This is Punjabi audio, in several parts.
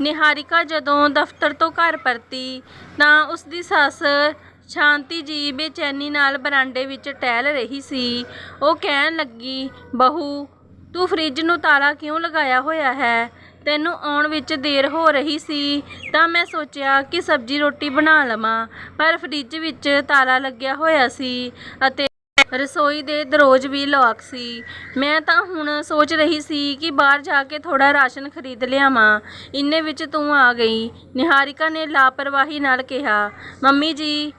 ਨਿਹਾਰਿਕਾ ਜਦੋਂ ਦਫ਼ਤਰ ਤੋਂ ਘਰ ਪਰਤੀ ਤਾਂ ਉਸ ਦੀ ਸੱਸ ਸ਼ਾਂਤੀ ਜੀ ਬੇਚੈਨੀ ਨਾਲ ਬਰਾਂਡੇ ਵਿੱਚ ਟਹਿਲ ਰਹੀ ਸੀ। ਉਹ ਕਹਿਣ ਲੱਗੀ, ਬਹੂ, ਤੂੰ ਫ੍ਰਿਜ ਨੂੰ ਤਾਲਾ ਕਿਉਂ ਲਗਾਇਆ ਹੋਇਆ ਹੈ? ਤੈਨੂੰ ਆਉਣ ਵਿੱਚ ਦੇਰ ਹੋ ਰਹੀ ਸੀ, ਤਾਂ ਮੈਂ ਸੋਚਿਆ ਕਿ ਸਬਜ਼ੀ ਰੋਟੀ ਬਣਾ ਲਵਾਂ, ਪਰ ਫ੍ਰਿਜ ਵਿੱਚ ਤਾਲਾ ਲੱਗਿਆ ਹੋਇਆ ਸੀ ਅਤੇ ਰਸੋਈ ਦੇ ਦਰੋਜ਼ ਵੀ ਲੌਕ ਸੀ। ਮੈਂ ਤਾਂ ਹੁਣ ਸੋਚ ਰਹੀ ਸੀ ਕਿ ਬਾਹਰ ਜਾ ਕੇ ਥੋੜਾ ਰਾਸ਼ਨ ਖਰੀਦ ਲਿਆਵਾਂ। ਇੰਨੇ ਵਿੱਚ ਤੂੰ ਆ ਗਈ। ਨਿਹਾਰਿਕਾ ਨੇ ਲਾਪਰਵਾਹੀ ਨਾਲ ਕਿਹਾ, ਮੰਮੀ ਜੀ,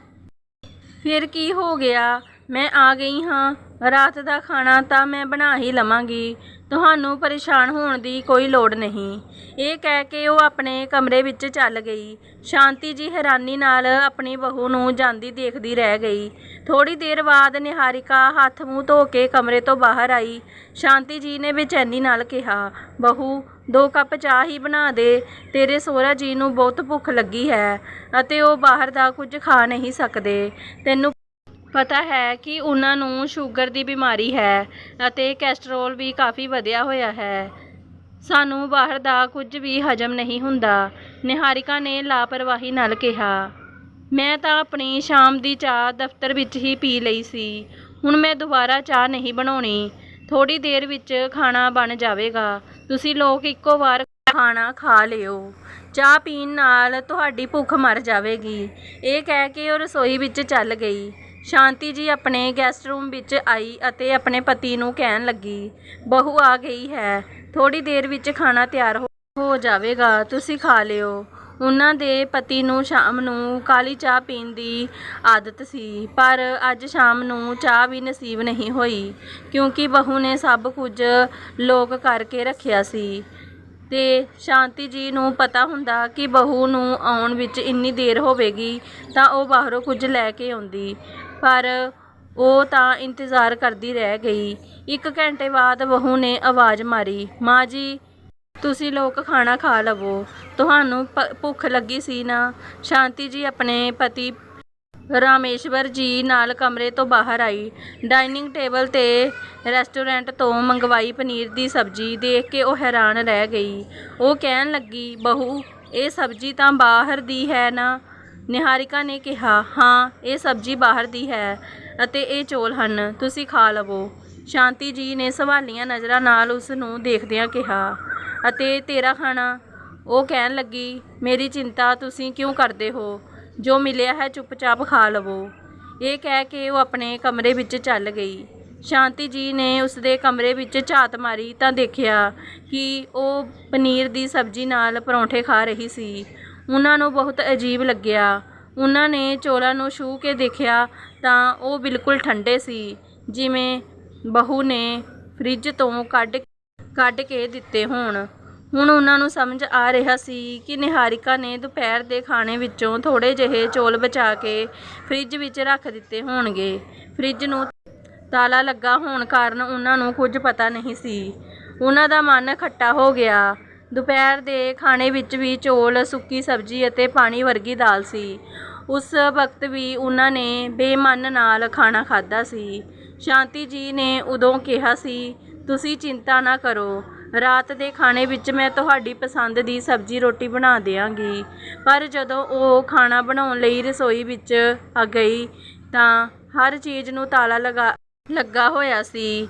ਫਿਰ ਕੀ ਹੋ ਗਿਆ? ਮੈਂ ਆ ਗਈ ਹਾਂ। ਰਾਤ ਦਾ ਖਾਣਾ ਤਾਂ ਮੈਂ ਬਣਾ ਹੀ ਲਵਾਂਗੀ। ਤੁਹਾਨੂੰ ਪਰੇਸ਼ਾਨ ਹੋਣ ਦੀ ਕੋਈ ਲੋੜ ਨਹੀਂ। ਇਹ ਕਹਿ ਕੇ ਉਹ ਆਪਣੇ ਕਮਰੇ ਵਿੱਚ ਚੱਲ ਗਈ। ਸ਼ਾਂਤੀ ਜੀ ਹੈਰਾਨੀ ਨਾਲ ਆਪਣੀ ਬਹੂ ਨੂੰ ਜਾਂਦੀ ਦੇਖਦੀ ਰਹਿ ਗਈ। ਥੋੜੀ ਦੇਰ ਬਾਅਦ ਨਿਹਾਰਿਕਾ ਹੱਥ ਮੂੰਹ ਧੋ ਕੇ ਕਮਰੇ ਤੋਂ ਬਾਹਰ ਆਈ। ਸ਼ਾਂਤੀ ਜੀ ਨੇ ਬੇਚੈਨੀ ਨਾਲ ਕਿਹਾ, ਬਹੂ, ਦੋ ਕੱਪ ਚਾਹ ਹੀ ਬਣਾ ਦੇ। ਤੇਰੇ ਸੋਹਰਾ ਜੀ ਨੂੰ ਬਹੁਤ ਭੁੱਖ ਲੱਗੀ ਹੈ ਅਤੇ ਉਹ ਬਾਹਰ ਦਾ ਕੁਝ ਖਾ ਨਹੀਂ ਸਕਦੇ। ਤੈਨੂੰ ਪਤਾ ਹੈ ਕਿ ਉਹਨਾਂ ਨੂੰ ਸ਼ੂਗਰ ਦੀ ਬਿਮਾਰੀ ਹੈ ਅਤੇ ਕੈਸਟਰੋਲ ਵੀ ਕਾਫੀ ਵਧਿਆ ਹੋਇਆ ਹੈ। ਸਾਨੂੰ ਬਾਹਰ ਦਾ ਕੁਝ ਵੀ ਹਜਮ ਨਹੀਂ ਹੁੰਦਾ, ਨਿਹਾਰਿਕਾ ਨੇ ਲਾਪਰਵਾਹੀ ਨਾਲ ਕਿਹਾ। ਮੈਂ ਤਾਂ ਆਪਣੀ ਸ਼ਾਮ ਦੀ ਚਾਹ ਦਫ਼ਤਰ ਵਿੱਚ ਹੀ ਪੀ ਲਈ ਸੀ। ਹੁਣ ਮੈਂ ਦੁਬਾਰਾ ਚਾਹ ਨਹੀਂ ਬਣਾਉਣੀ। ਥੋੜੀ ਦੇਰ ਵਿੱਚ ਖਾਣਾ ਬਣ ਜਾਵੇਗਾ। ਤੁਸੀਂ ਲੋਕ ਇੱਕੋ ਵਾਰ ਖਾਣਾ ਖਾ ਲਿਓ। ਚਾਹ ਪੀਣ ਨਾਲ ਤੁਹਾਡੀ ਭੁੱਖ ਮਰ ਜਾਵੇਗੀ। ਇਹ ਕਹਿ ਕੇ ਉਹ ਰਸੋਈ ਵਿੱਚ ਚੱਲ ਗਈ। ਸ਼ਾਂਤੀ ਜੀ ਆਪਣੇ ਗੈਸਟ ਰੂਮ ਵਿੱਚ ਆਈ ਅਤੇ ਆਪਣੇ ਪਤੀ ਨੂੰ ਕਹਿਣ ਲੱਗੀ, ਬਹੂ ਆ ਗਈ ਹੈ ਥੋੜੀ ਦੇਰ ਵਿੱਚ ਖਾਣਾ ਤਿਆਰ ਹੋ- ਜਾਵੇਗਾ, ਤੁਸੀਂ ਖਾ ਲਿਓ। ਉਹਨਾਂ ਦੇ ਪਤੀ ਨੂੰ ਸ਼ਾਮ ਨੂੰ ਕਾਲੀ ਚਾਹ ਪੀਣ ਦੀ ਆਦਤ ਸੀ, ਪਰ ਅੱਜ ਸ਼ਾਮ ਨੂੰ ਚਾਹ ਵੀ ਨਸੀਬ ਨਹੀਂ ਹੋਈ, ਕਿਉਂਕਿ ਬਹੂ ਨੇ ਸਭ ਕੁਝ ਲੋਕ ਕਰਕੇ ਰੱਖਿਆ ਸੀ। ਤੇ ਸ਼ਾਂਤੀ ਜੀ ਨੂੰ ਪਤਾ ਹੁੰਦਾ ਕਿ ਬਹੂ ਨੂੰ ਆਉਣ ਵਿੱਚ ਇੰਨੀ ਦੇਰ ਹੋਵੇਗੀ, ਤਾਂ ਉਹ ਬਾਹਰੋਂ ਕੁਝ ਲੈ ਕੇ ਆਉਂਦੀ। ਪਰ ਉਹ ਤਾਂ ਇੰਤਜ਼ਾਰ ਕਰਦੀ ਰਹਿ ਗਈ। ਇੱਕ ਘੰਟੇ ਬਾਅਦ ਬਹੂ ਨੇ ਆਵਾਜ਼ ਮਾਰੀ, ਮਾਂ ਜੀ, ਤੁਸੀਂ ਲੋਕ ਖਾਣਾ ਖਾ ਲਵੋ। ਤੁਹਾਨੂੰ ਭ- ਭੁੱਖ ਲੱਗੀ ਸੀ ਨਾ? ਸ਼ਾਂਤੀ ਜੀ ਆਪਣੇ ਪਤੀ ਰਾਮੇਸ਼ਵਰ ਜੀ ਨਾਲ ਕਮਰੇ ਤੋਂ ਬਾਹਰ ਆਈ। ਡਾਈਨਿੰਗ ਟੇਬਲ ਤੇ ਰੈਸਟੋਰੈਂਟ ਤੋਂ ਮੰਗਵਾਈ ਪਨੀਰ ਦੀ ਸਬਜ਼ੀ ਦੇਖ ਕੇ ਉਹ ਹੈਰਾਨ ਰਹਿ ਗਈ। ਉਹ ਕਹਿਣ ਲੱਗੀ, ਬਹੂ, ਇਹ ਸਬਜ਼ੀ ਤਾਂ ਬਾਹਰ ਦੀ ਹੈ ਨਾ? ਨਿਹਾਰਿਕਾ ਨੇ ਕਿਹਾ, ਹਾਂ, ਇਹ ਸਬਜ਼ੀ ਬਾਹਰ ਦੀ ਹੈ ਅਤੇ ਇਹ ਚੌਲ ਹਨ, ਤੁਸੀਂ ਖਾ ਲਵੋ। ਸ਼ਾਂਤੀ ਜੀ ਨੇ ਸਵਾਲੀਆਂ ਨਜ਼ਰਾਂ ਨਾਲ ਉਸ ਨੂੰ ਦੇਖਦਿਆਂ ਕਿਹਾ, ਅਤੇ ਤੇਰਾ ਖਾਣਾ? ਉਹ ਕਹਿਣ ਲੱਗੀ, ਮੇਰੀ ਚਿੰਤਾ ਤੁਸੀਂ ਕਿਉਂ ਕਰਦੇ ਹੋ? ਜੋ ਮਿਲਿਆ ਹੈ ਚੁੱਪਚਾਪ ਖਾ ਲਵੋ। ਇਹ ਕਹਿ ਕੇ ਉਹ ਆਪਣੇ ਕਮਰੇ ਵਿੱਚ ਚੱਲ ਗਈ। ਸ਼ਾਂਤੀ ਜੀ ਨੇ ਉਸਦੇ ਕਮਰੇ ਵਿੱਚ ਝਾਤ ਮਾਰੀ ਤਾਂ ਦੇਖਿਆ ਕਿ ਉਹ ਪਨੀਰ ਦੀ ਸਬਜ਼ੀ ਨਾਲ ਪਰੌਂਠੇ ਖਾ ਰਹੀ ਸੀ। ਉਹਨਾਂ ਨੂੰ ਬਹੁਤ ਅਜੀਬ ਲੱਗਿਆ। ਉਹਨਾਂ ਨੇ ਚੌਲਾਂ ਨੂੰ ਛੂਹ ਕੇ ਦੇਖਿਆ ਤਾਂ ਉਹ ਬਿਲਕੁਲ ਠੰਡੇ ਸੀ, ਜਿਵੇਂ ਬਹੂ ਨੇ ਫਰਿੱਜ ਤੋਂ ਕੱਢ ਕੱਢ ਕੇ ਦਿੱਤੇ ਹੋਣ। ਹੁਣ ਉਹਨਾਂ ਨੂੰ ਸਮਝ ਆ ਰਿਹਾ ਸੀ ਕਿ ਨਿਹਾਰਿਕਾ ਨੇ ਦੁਪਹਿਰ ਦੇ ਖਾਣੇ ਵਿੱਚੋਂ ਥੋੜੇ ਜਿਹੇ ਚੌਲ ਬਚਾ ਕੇ ਫ੍ਰਿਜ ਵਿੱਚ ਰੱਖ ਦਿੱਤੇ ਹੋਣਗੇ। ਫ੍ਰਿਜ ਨੂੰ ਤਾਲਾ ਲੱਗਾ ਹੋਣ ਕਾਰਨ ਉਹਨਾਂ ਨੂੰ ਕੁਝ ਪਤਾ ਨਹੀਂ ਸੀ। ਉਹਨਾਂ ਦਾ ਮਨ ਖੱਟਾ ਹੋ ਗਿਆ। ਦੁਪਹਿਰ ਦੇ ਖਾਣੇ ਵਿੱਚ ਵੀ ਚੌਲ, ਸੁੱਕੀ ਸਬਜ਼ੀ ਅਤੇ ਪਾਣੀ ਵਰਗੀ ਦਾਲ ਸੀ। ਉਸ ਵਕਤ ਵੀ ਉਹਨਾਂ ਨੇ ਬੇਮਨ ਨਾਲ ਖਾਣਾ ਖਾਧਾ ਸੀ। ਸ਼ਾਂਤੀ ਜੀ ਨੇ ਉਦੋਂ ਕਿਹਾ ਸੀ, ਤੁਸੀਂ ਚਿੰਤਾ ਨਾ ਕਰੋ। ਰਾਤ ਦੇ ਖਾਣੇ ਵਿੱਚ ਮੈਂ ਤੁਹਾਡੀ ਪਸੰਦ ਦੀ ਸਬਜ਼ੀ ਰੋਟੀ ਬਣਾ ਦਿਆਂਗੀ। ਪਰ ਜਦੋਂ ਉਹ ਖਾਣਾ ਬਣਾਉਣ ਲਈ ਰਸੋਈ ਵਿੱਚ ਆ ਗਈ ਤਾਂ ਹਰ ਚੀਜ਼ ਨੂੰ ਤਾਲਾ ਲਗਾ, ਲੱਗਾ ਹੋਇਆ ਸੀ।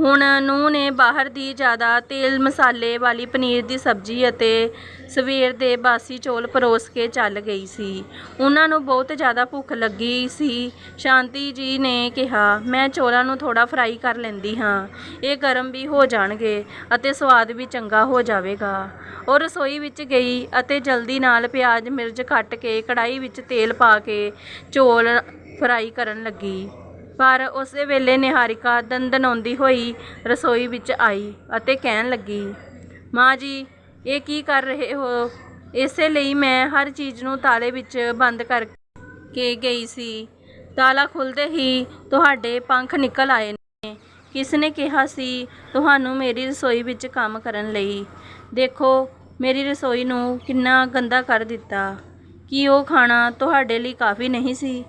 ਹੁਣ ਨੂੰਹ ਨੇ ਬਾਹਰ ਦੀ ਜ਼ਿਆਦਾ ਤੇਲ ਮਸਾਲੇ ਵਾਲੀ ਪਨੀਰ ਦੀ ਸਬਜ਼ੀ ਅਤੇ ਸਵੇਰ ਦੇ ਬਾਸੀ ਚੌਲ ਪਰੋਸ ਕੇ ਚੱਲ ਗਈ ਸੀ। ਉਹਨਾਂ ਨੂੰ ਬਹੁਤ ਜ਼ਿਆਦਾ ਭੁੱਖ ਲੱਗੀ ਸੀ। ਸ਼ਾਂਤੀ ਜੀ ਨੇ ਕਿਹਾ, ਮੈਂ ਚੌਲਾਂ ਨੂੰ ਥੋੜਾ ਫਰਾਈ ਕਰ ਲੈਂਦੀ ਹਾਂ। ਇਹ ਗਰਮ ਵੀ ਹੋ ਜਾਣਗੇ ਅਤੇ ਸਵਾਦ ਵੀ ਚੰਗਾ ਹੋ ਜਾਵੇਗਾ। ਉਹ ਰਸੋਈ ਵਿੱਚ ਗਈ ਅਤੇ ਜਲਦੀ ਨਾਲ ਪਿਆਜ਼, ਮਿਰਚ ਕੱਟ ਕੇ ਕੜਾਈ ਵਿੱਚ ਤੇਲ ਪਾ ਕੇ ਚੌਲ ਫਰਾਈ ਕਰਨ ਲੱਗੀ। ਪਰ ਉਸੇ ਵੇਲੇ ਨਿਹਾਰਿਕਾ ਦੰਦਨਾਉਂਦੀ ਹੋਈ ਰਸੋਈ ਵਿੱਚ ਆਈ ਅਤੇ ਕਹਿਣ ਲੱਗੀ, ਮਾਂ ਜੀ, ਇਹ ਕੀ ਕਰ ਰਹੇ ਹੋ? ਇਸੇ ਲਈ ਮੈਂ ਹਰ ਚੀਜ਼ ਨੂੰ ਤਾਲੇ ਵਿੱਚ ਬੰਦ ਕਰਕੇ ਗਈ ਸੀ। ਤਾਲਾ ਖੁੱਲਦੇ ਹੀ ਤੁਹਾਡੇ ਪੰਖ ਨਿਕਲ ਆਏ ਨੇ। ਕਿਸ ਨੇ ਕਿਹਾ ਸੀ ਤੁਹਾਨੂੰ ਮੇਰੀ ਰਸੋਈ ਵਿੱਚ ਕੰਮ ਕਰਨ ਲਈ? ਦੇਖੋ, ਮੇਰੀ ਰਸੋਈ ਨੂੰ ਕਿੰਨਾ ਗੰਦਾ ਕਰ ਦਿੱਤਾ। ਕੀ ਉਹ ਖਾਣਾ ਤੁਹਾਡੇ ਲਈ ਕਾਫੀ ਨਹੀਂ ਸੀ?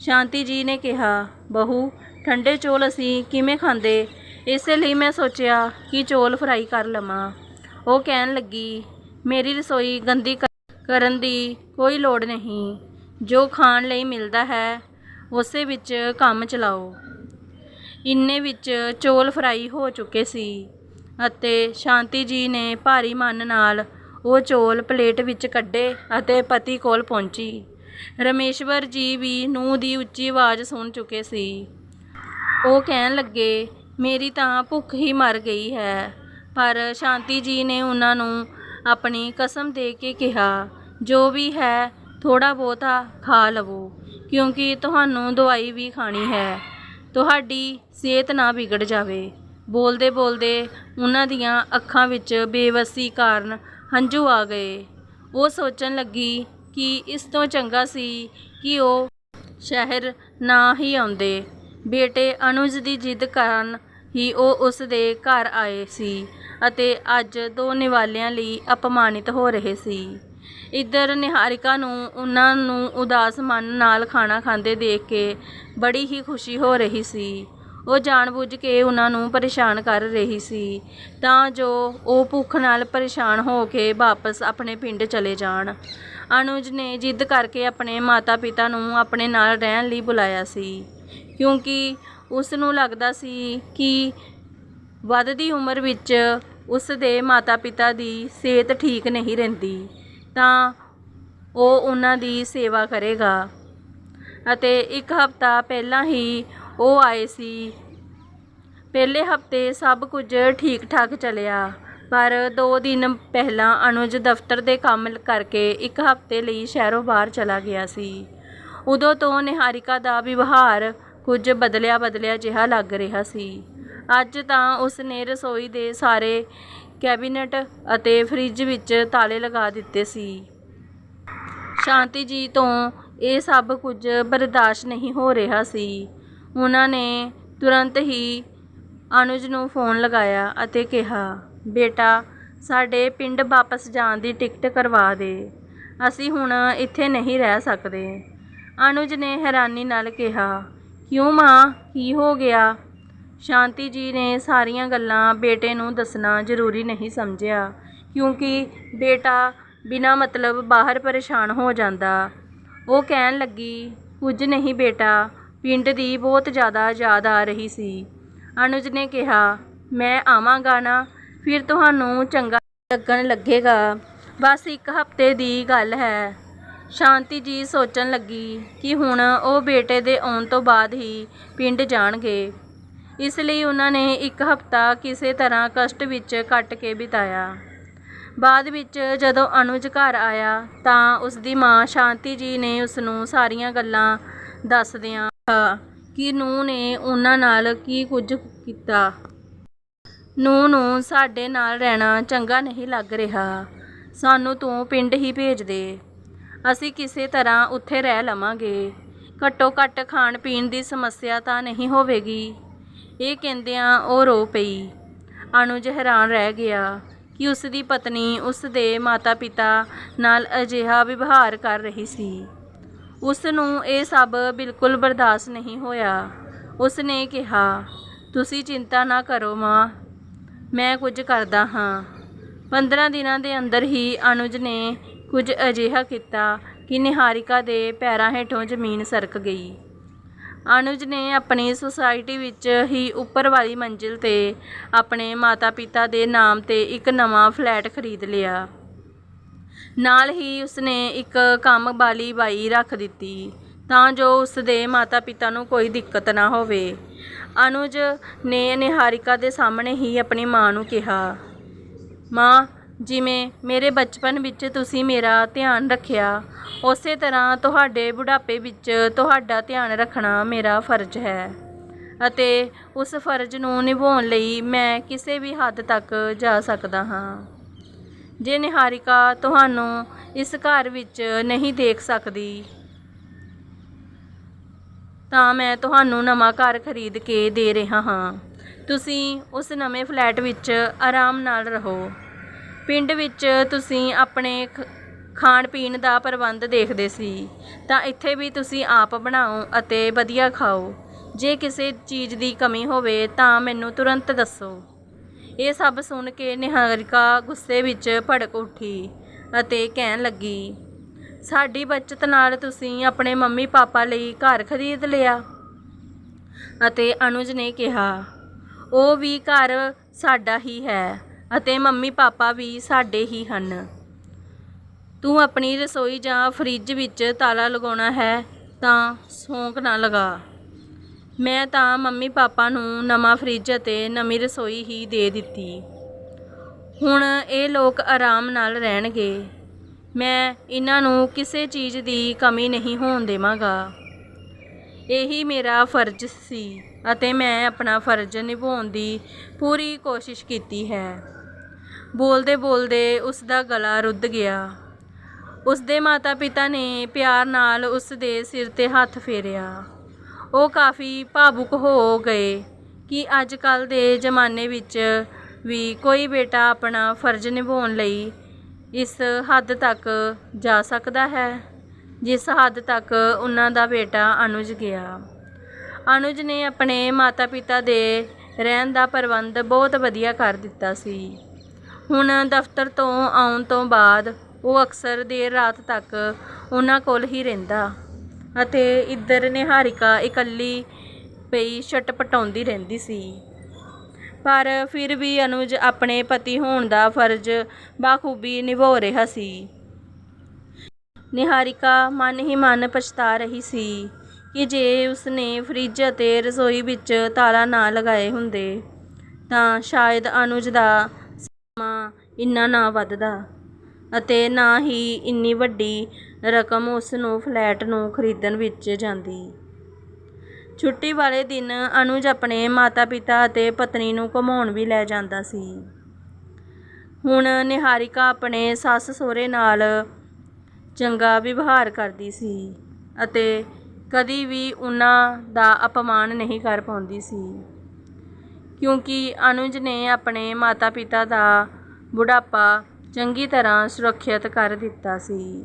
ਸ਼ਾਂਤੀ ਜੀ ਨੇ ਕਿਹਾ, ਬਹੂ, ਠੰਡੇ ਚੌਲ ਅਸੀਂ ਕਿਵੇਂ ਖਾਂਦੇ? ਇਸੇ ਲਈ ਮੈਂ ਸੋਚਿਆ ਕਿ ਚੌਲ ਫਰਾਈ ਕਰ ਲਵਾਂ। ਉਹ ਕਹਿਣ ਲੱਗੀ, ਮੇਰੀ ਰਸੋਈ ਗੰਦੀ ਕਰਨ ਦੀ ਕੋਈ ਲੋੜ ਨਹੀਂ। ਜੋ ਖਾਣ ਲਈ ਮਿਲਦਾ ਹੈ, ਉਸੇ ਵਿੱਚ ਕੰਮ ਚਲਾਓ। ਇੰਨੇ ਵਿੱਚ ਚੌਲ ਫਰਾਈ ਹੋ ਚੁੱਕੇ ਸੀ ਅਤੇ ਸ਼ਾਂਤੀ ਜੀ ਨੇ ਭਾਰੀ ਮਨ ਨਾਲ ਉਹ ਚੌਲ ਪਲੇਟ ਵਿੱਚ ਕੱਢੇ ਅਤੇ ਪਤੀ ਕੋਲ ਪਹੁੰਚੀ। ਰਮੇਸ਼ਵਰ ਜੀ ਵੀ ਨੂੰਹ ਦੀ ਉੱਚੀ ਆਵਾਜ਼ ਸੁਣ ਚੁੱਕੇ ਸੀ। ਉਹ ਕਹਿਣ ਲੱਗੇ, ਮੇਰੀ ਤਾਂ ਭੁੱਖ ਹੀ ਮਰ ਗਈ ਹੈ। ਪਰ ਸ਼ਾਂਤੀ ਜੀ ਨੇ ਉਹਨਾਂ ਨੂੰ ਆਪਣੀ ਕਸਮ ਦੇ ਕੇ ਕਿਹਾ, ਜੋ ਵੀ ਹੈ ਥੋੜਾ ਬਹੁਤਾ ਖਾ ਲਵੋ, ਕਿਉਂਕਿ ਤੁਹਾਨੂੰ ਦਵਾਈ ਵੀ ਖਾਣੀ ਹੈ। ਤੁਹਾਡੀ ਸਿਹਤ ਨਾ ਵਿਗੜ ਜਾਵੇ। ਬੋਲਦੇ ਬੋਲਦੇ ਉਹਨਾਂ ਦੀਆਂ ਅੱਖਾਂ ਵਿੱਚ ਬੇਵਸੀ ਕਾਰਨ ਹੰਝੂ ਆ ਗਏ। ਉਹ ਸੋਚਣ ਲੱਗੀ ਕਿ ਇਸ ਤੋਂ ਚੰਗਾ ਸੀ ਕਿ ਉਹ ਸ਼ਹਿਰ ਨਾ ਹੀ ਆਉਂਦੇ। ਬੇਟੇ ਅਨੁਜ ਦੀ ਜਿੱਦ ਕਾਰਨ ਹੀ ਉਹ ਉਸ ਦੇ ਘਰ ਆਏ ਸੀ ਅਤੇ ਅੱਜ ਦੋ ਨਿਵਾਲਿਆਂ ਲਈ ਅਪਮਾਨਿਤ ਹੋ ਰਹੇ ਸੀ। ਇੱਧਰ ਨਿਹਾਰਿਕਾ ਨੂੰ ਉਹਨਾਂ ਨੂੰ ਉਦਾਸ ਮਨ ਨਾਲ ਖਾਣਾ ਖਾਂਦੇ ਦੇਖ ਕੇ ਬੜੀ ਹੀ ਖੁਸ਼ੀ ਹੋ ਰਹੀ ਸੀ। ਉਹ ਜਾਣਬੁੱਝ ਕੇ ਉਹਨਾਂ ਨੂੰ ਪਰੇਸ਼ਾਨ ਕਰ ਰਹੀ ਸੀ, ਤਾਂ ਜੋ ਉਹ ਭੁੱਖ ਨਾਲ ਪਰੇਸ਼ਾਨ ਹੋ ਕੇ ਵਾਪਸ ਆਪਣੇ ਪਿੰਡ ਚਲੇ ਜਾਣ। ਅਨੁਜ ਨੇ ਜਿੱਦ ਕਰਕੇ ਆਪਣੇ ਮਾਤਾ-ਪਿਤਾ ਨੂੰ ਆਪਣੇ ਨਾਲ ਰਹਿਣ ਲਈ ਬੁਲਾਇਆ ਸੀ। ਕਿਉਂਕਿ ਉਸ ਨੂੰ ਲੱਗਦਾ ਸੀ ਕਿ ਵੱਧਦੀ ਉਮਰ ਵਿੱਚ ਉਸ ਦੇ ਮਾਤਾ-ਪਿਤਾ ਦੀ ਸਿਹਤ ਠੀਕ ਨਹੀਂ ਰਹਿੰਦੀ, ਤਾਂ ਉਹ ਉਹਨਾਂ ਦੀ ਸੇਵਾ ਕਰੇਗਾ। ਅਤੇ ਇੱਕ ਹਫ਼ਤਾ ਪਹਿਲਾਂ ਹੀ ਉਹ ਆਏ ਸੀ। ਪਹਿਲੇ ਹਫ਼ਤੇ ਸਭ ਕੁਝ ਠੀਕ ਠਾਕ ਚੱਲਿਆ। ਪਰ ਦੋ ਦਿਨ ਪਹਿਲਾਂ ਅਨੁਜ ਦਫ਼ਤਰ ਦੇ ਕੰਮ ਕਰਕੇ ਇੱਕ ਹਫ਼ਤੇ ਲਈ ਸ਼ਹਿਰੋਂ ਬਾਹਰ ਚਲਾ ਗਿਆ ਸੀ। ਉਦੋਂ ਤੋਂ ਨਿਹਾਰਿਕਾ ਦਾ ਵਿਵਹਾਰ ਕੁਝ ਬਦਲਿਆ ਬਦਲਿਆ ਜਿਹਾ ਲੱਗ ਰਿਹਾ ਸੀ। ਅੱਜ ਤਾਂ ਉਸ ਨੇ ਰਸੋਈ ਦੇ ਸਾਰੇ ਕੈਬਿਨਟ ਅਤੇ ਫ੍ਰਿਜ ਵਿੱਚ ਤਾਲੇ ਲਗਾ ਦਿੱਤੇ ਸੀ। ਸ਼ਾਂਤੀ ਜੀ ਤੋਂ ਇਹ ਸਭ ਕੁਝ ਬਰਦਾਸ਼ਤ ਨਹੀਂ ਹੋ ਰਿਹਾ ਸੀ। ਉਹਨਾਂ ਨੇ ਤੁਰੰਤ ਹੀ ਅਨੁਜ ਨੂੰ ਫੋਨ ਲਗਾਇਆ ਅਤੇ ਕਿਹਾ ਬੇਟਾ, ਸਾਡੇ ਪਿੰਡ ਵਾਪਸ ਜਾਣ ਦੀ ਟਿਕਟ ਕਰਵਾ ਦੇ। ਅਸੀਂ ਹੁਣ ਇੱਥੇ ਨਹੀਂ ਰਹਿ ਸਕਦੇ। ਅਨੁਜ ਨੇ ਹੈਰਾਨੀ ਨਾਲ ਕਿਹਾ, ਕਿਉਂ ਮਾਂ? ਕੀ ਹੋ ਗਿਆ? ਸ਼ਾਂਤੀ ਜੀ ਨੇ ਸਾਰੀਆਂ ਗੱਲਾਂ ਬੇਟੇ ਨੂੰ ਦੱਸਣਾ ਜ਼ਰੂਰੀ ਨਹੀਂ ਸਮਝਿਆ, ਕਿਉਂਕਿ ਬੇਟਾ ਬਿਨਾਂ ਮਤਲਬ ਬਾਹਰ ਪਰੇਸ਼ਾਨ ਹੋ ਜਾਂਦਾ। ਉਹ ਕਹਿਣ ਲੱਗੀ, ਕੁਝ ਨਹੀਂ ਬੇਟਾ, ਪਿੰਡ ਦੀ ਬਹੁਤ ਜ਼ਿਆਦਾ ਯਾਦ ਆ ਰਹੀ ਸੀ। ਅਨੁਜ ਨੇ ਕਿਹਾ, ਮੈਂ ਆਵਾਂਗਾ ਨਾ ਫਿਰ ਤੁਹਾਨੂੰ ਚੰਗਾ ਲੱਗਣ ਲੱਗੇਗਾ। ਬਸ ਇੱਕ ਹਫ਼ਤੇ ਦੀ ਗੱਲ ਹੈ। ਸ਼ਾਂਤੀ ਜੀ ਸੋਚਣ ਲੱਗੀ ਕਿ ਹੁਣ ਉਹ ਬੇਟੇ ਦੇ ਆਉਣ ਤੋਂ ਬਾਅਦ ਹੀ ਪਿੰਡ ਜਾਣਗੇ। ਇਸ ਲਈ ਉਹਨਾਂ ਨੇ ਇੱਕ ਹਫ਼ਤਾ ਕਿਸੇ ਤਰ੍ਹਾਂ ਕਸ਼ਟ ਵਿੱਚ ਕੱਟ ਕੇ ਬਿਤਾਇਆ। ਬਾਅਦ ਵਿੱਚ ਜਦੋਂ ਅਨੁਜ ਘਰ ਆਇਆ ਤਾਂ ਉਸ ਦੀ ਮਾਂ ਸ਼ਾਂਤੀ ਜੀ ਨੇ ਉਸ ਨੂੰ ਸਾਰੀਆਂ ਗੱਲਾਂ ਦੱਸਦਿਆਂ ਕਿ ਨੂੰਹ ਨੇ ਉਹਨਾਂ ਨਾਲ ਕੀ ਕੁਝ ਕੀਤਾ। ਨੂੰਹ ਨੂੰ ਸਾਡੇ ਨਾਲ ਰਹਿਣਾ ਚੰਗਾ ਨਹੀਂ ਲੱਗ ਰਿਹਾ। ਸਾਨੂੰ ਤੂੰ ਪਿੰਡ ਹੀ ਭੇਜ ਦੇ। ਅਸੀਂ ਕਿਸੇ ਤਰ੍ਹਾਂ ਉੱਥੇ ਰਹਿ ਲਵਾਂਗੇ। ਘੱਟੋ ਘੱਟ ਖਾਣ ਪੀਣ ਦੀ ਸਮੱਸਿਆ ਤਾਂ ਨਹੀਂ ਹੋਵੇਗੀ। ਇਹ ਕਹਿੰਦਿਆਂ ਉਹ ਰੋ ਪਈ। ਅਨੁਜ ਹੈਰਾਨ ਰਹਿ ਗਿਆ ਕਿ ਉਸ ਦੀ ਪਤਨੀ ਉਸ ਦੇ ਮਾਤਾ-ਪਿਤਾ ਨਾਲ ਅਜਿਹਾ ਵਿਵਹਾਰ ਕਰ ਰਹੀ ਸੀ। ਉਸ ਨੂੰ ਇਹ ਸਭ ਬਿਲਕੁਲ ਬਰਦਾਸ਼ਤ ਨਹੀਂ ਹੋਇਆ। ਉਸ ਨੇ ਕਿਹਾ, ਤੁਸੀਂ ਚਿੰਤਾ ਨਾ ਕਰੋ ਮਾਂ। ਮੈਂ ਕੁਝ ਕਰਦਾ ਹਾਂ। 15 ਦਿਨਾਂ ਦੇ ਅੰਦਰ ਹੀ ਅਨੁਜ ਨੇ ਕੁਝ ਅਜਿਹਾ ਕੀਤਾ ਕਿ ਨਿਹਾਰਿਕਾ ਦੇ ਪੈਰਾਂ ਹੇਠੋਂ ਜ਼ਮੀਨ ਸਰਕ ਗਈ। ਅਨੁਜ ਨੇ ਆਪਣੀ ਸੁਸਾਇਟੀ ਵਿੱਚ ਹੀ ਉੱਪਰ ਵਾਲੀ ਮੰਜ਼ਿਲ ਤੇ ਆਪਣੇ ਮਾਤਾ-ਪਿਤਾ ਦੇ ਨਾਮ ਤੇ ਇੱਕ ਨਵਾਂ ਫਲੈਟ ਖਰੀਦ ਲਿਆ। ਨਾਲ ਹੀ ਉਸਨੇ ਇੱਕ ਕੰਮ ਵਾਲੀ ਬਾਈ ਰੱਖ ਦਿੱਤੀ ਤਾਂ ਜੋ ਉਸਦੇ ਮਾਤਾ-ਪਿਤਾ ਨੂੰ ਕੋਈ ਦਿੱਕਤ ਨਾ ਹੋਵੇ। ਅਨੁਜ ਨੇ ਨਿਹਾਰਿਕਾ ਦੇ ਸਾਹਮਣੇ ਹੀ ਆਪਣੀ ਮਾਂ ਨੂੰ ਕਿਹਾ, ਮਾਂ, ਜਿਵੇਂ ਮੇਰੇ ਬਚਪਨ ਵਿੱਚ ਤੁਸੀਂ ਮੇਰਾ ਧਿਆਨ ਰੱਖਿਆ, ਉਸੇ ਤਰ੍ਹਾਂ ਤੁਹਾਡੇ ਬੁਢਾਪੇ ਵਿੱਚ ਤੁਹਾਡਾ ਧਿਆਨ ਰੱਖਣਾ ਮੇਰਾ ਫਰਜ਼ ਹੈ ਅਤੇ ਉਸ ਫਰਜ਼ ਨੂੰ ਨਿਭਾਉਣ ਲਈ ਮੈਂ ਕਿਸੇ ਵੀ ਹੱਦ ਤੱਕ ਜਾ ਸਕਦਾ ਹਾਂ। ਜੇ ਨਿਹਾਰਿਕਾ ਤੁਹਾਨੂੰ ਇਸ ਘਰ ਵਿੱਚ ਨਹੀਂ ਦੇਖ ਸਕਦੀ ਤਾਂ ਮੈਂ ਤੁਹਾਨੂੰ ਨਵਾਂ ਘਰ ਖਰੀਦ ਕੇ ਦੇ ਰਿਹਾ ਹਾਂ। ਤੁਸੀਂ ਉਸ ਨਵੇਂ ਫਲੈਟ ਵਿੱਚ ਆਰਾਮ ਨਾਲ ਰਹੋ। ਪਿੰਡ ਵਿੱਚ ਤੁਸੀਂ ਆਪਣੇ ਖ- ਖਾਣ ਪੀਣ ਦਾ ਪ੍ਰਬੰਧ ਦੇਖਦੇ ਸੀ। ਤਾਂ ਇੱਥੇ ਵੀ ਤੁਸੀਂ ਆਪ ਬਣਾਓ ਅਤੇ ਵਧੀਆ ਖਾਓ। ਜੇ ਕਿਸੇ ਚੀਜ਼ ਦੀ ਕਮੀ ਹੋਵੇ ਤਾਂ ਮੈਨੂੰ ਤੁਰੰਤ ਦੱਸੋ। ਇਹ ਸਭ ਸੁਣ ਕੇ ਨਿਹਾਰਿਕਾ ਗੁੱਸੇ ਵਿੱਚ ਭੜਕ ਉੱਠੀ ਅਤੇ ਕਹਿਣ ਲੱਗੀ ਸਾਡੀ ਬਚਤ ਨਾਲ ਤੁਸੀਂ ਆਪਣੇ ਮੰਮੀ ਪਾਪਾ ਲਈ ਘਰ ਖਰੀਦ ਲਿਆ। ਅਤੇ ਅਨੁਜ ਨੇ ਕਿਹਾ, ਉਹ ਵੀ ਘਰ ਸਾਡਾ ਹੀ ਹੈ ਅਤੇ ਮੰਮੀ ਪਾਪਾ ਵੀ ਸਾਡੇ ਹੀ ਹਨ। ਤੂੰ ਆਪਣੀ ਰਸੋਈ ਜਾਂ ਫਰਿੱਜ ਵਿੱਚ ਤਾਲਾ ਲਗਾਉਣਾ ਹੈ ਤਾਂ ਸੌਂਕ ਨਾ ਲਗਾ। ਮੈਂ ਤਾਂ ਮੰਮੀ ਪਾਪਾ ਨੂੰ ਨਵਾਂ ਫਰਿੱਜ ਅਤੇ ਨਵੀਂ ਰਸੋਈ ਹੀ ਦੇ ਦਿੱਤੀ। ਹੁਣ ਇਹ ਲੋਕ ਆਰਾਮ ਨਾਲ ਰਹਿਣਗੇ। ਮੈਂ ਇਹਨਾਂ ਨੂੰ ਕਿਸੇ ਚੀਜ਼ ਦੀ ਕਮੀ ਨਹੀਂ ਹੋਣ ਦੇਵਾਂਗਾ। ਇਹੀ ਮੇਰਾ ਫਰਜ਼ ਸੀ ਅਤੇ ਮੈਂ ਆਪਣਾ ਫਰਜ਼ ਨਿਭਾਉਣ ਦੀ ਪੂਰੀ ਕੋਸ਼ਿਸ਼ ਕੀਤੀ ਹੈ। ਬੋਲਦੇ ਬੋਲਦੇ ਉਸ ਦਾ ਗਲਾ ਰੁੱਧ ਗਿਆ। ਉਸ ਦੇ ਮਾਤਾ-ਪਿਤਾ ਨੇ ਪਿਆਰ ਨਾਲ ਉਸ ਦੇ ਸਿਰ ਤੇ ਹੱਥ ਫੇਰਿਆ। ਉਹ ਕਾਫੀ ਭਾਵੁਕ ਹੋ ਗਏ ਕਿ ਅੱਜ ਕੱਲ ਦੇ ਜ਼ਮਾਨੇ ਵਿੱਚ ਵੀ ਕੋਈ ਬੇਟਾ ਆਪਣਾ ਫਰਜ਼ ਨਿਭਾਉਣ ਲਈ ਇਸ ਹੱਦ ਤੱਕ ਜਾ ਸਕਦਾ ਹੈ, ਜਿਸ ਹੱਦ ਤੱਕ ਉਹਨਾਂ ਦਾ ਬੇਟਾ ਅਨੁਜ ਗਿਆ। ਅਨੁਜ ਨੇ ਆਪਣੇ ਮਾਤਾ-ਪਿਤਾ ਦੇ ਰਹਿਣ ਦਾ ਪ੍ਰਬੰਧ ਬਹੁਤ ਵਧੀਆ ਕਰ ਦਿੱਤਾ ਸੀ। ਹੁਣ ਦਫ਼ਤਰ ਤੋਂ ਆਉਣ ਤੋਂ ਬਾਅਦ ਉਹ ਅਕਸਰ ਦੇਰ ਰਾਤ ਤੱਕ ਉਹਨਾਂ ਕੋਲ ਹੀ ਰਹਿੰਦਾ ਅਤੇ ਇੱਧਰ ਨਿਹਾਰਿਕਾ ਇਕੱਲੀ ਪਈ ਛਟਪਟਾਉਂਦੀ ਰਹਿੰਦੀ ਸੀ। ਪਰ ਫਿਰ ਵੀ ਅਨੁਜ ਆਪਣੇ ਪਤੀ ਹੋਣ ਦਾ ਫਰਜ਼ ਬਾਖੂਬੀ ਨਿਭਾ ਰਿਹਾ ਸੀ। ਨਿਹਾਰਿਕਾ ਮਨ ਹੀ ਮਨ ਪਛਤਾ ਰਹੀ ਸੀ ਕਿ ਜੇ ਉਸਨੇ ਫਰਿੱਜ ਅਤੇ ਰਸੋਈ ਵਿੱਚ ਤਾਲਾ ਨਾ ਲਗਾਏ ਹੁੰਦੇ, ਤਾਂ ਸ਼ਾਇਦ ਅਨੁਜ ਦਾ ਸਮਾਂ ਇੰਨਾ ਨਾ ਵੱਧਦਾ ਅਤੇ ਨਾ ਹੀ ਇੰਨੀ ਵੱਡੀ ਰਕਮ ਉਸ ਨੂੰ ਫਲੈਟ ਨੂੰ ਖਰੀਦਣ ਵਿੱਚ ਜਾਂਦੀ। ਛੁੱਟੀ ਵਾਲੇ ਦਿਨ ਅਨੁਜ ਆਪਣੇ ਮਾਤਾ-ਪਿਤਾ ਅਤੇ ਪਤਨੀ ਨੂੰ ਘੁਮਾਉਣ ਵੀ ਲੈ ਜਾਂਦਾ ਸੀ। ਹੁਣ ਨਿਹਾਰਿਕਾ ਆਪਣੇ ਸੱਸ ਸਹੁਰੇ ਨਾਲ ਚੰਗਾ ਵਿਵਹਾਰ ਕਰਦੀ ਸੀ ਅਤੇ ਕਦੀ ਵੀ ਉਹਨਾਂ ਦਾ ਅਪਮਾਨ ਨਹੀਂ ਕਰ ਪਾਉਂਦੀ ਸੀ। ਕਿਉਂਕਿ ਅਨੁਜ ਨੇ ਆਪਣੇ ਮਾਤਾ-ਪਿਤਾ ਦਾ ਬੁਢਾਪਾ ਚੰਗੀ ਤਰ੍ਹਾਂ ਸੁਰੱਖਿਅਤ ਕਰ ਦਿੱਤਾ ਸੀ।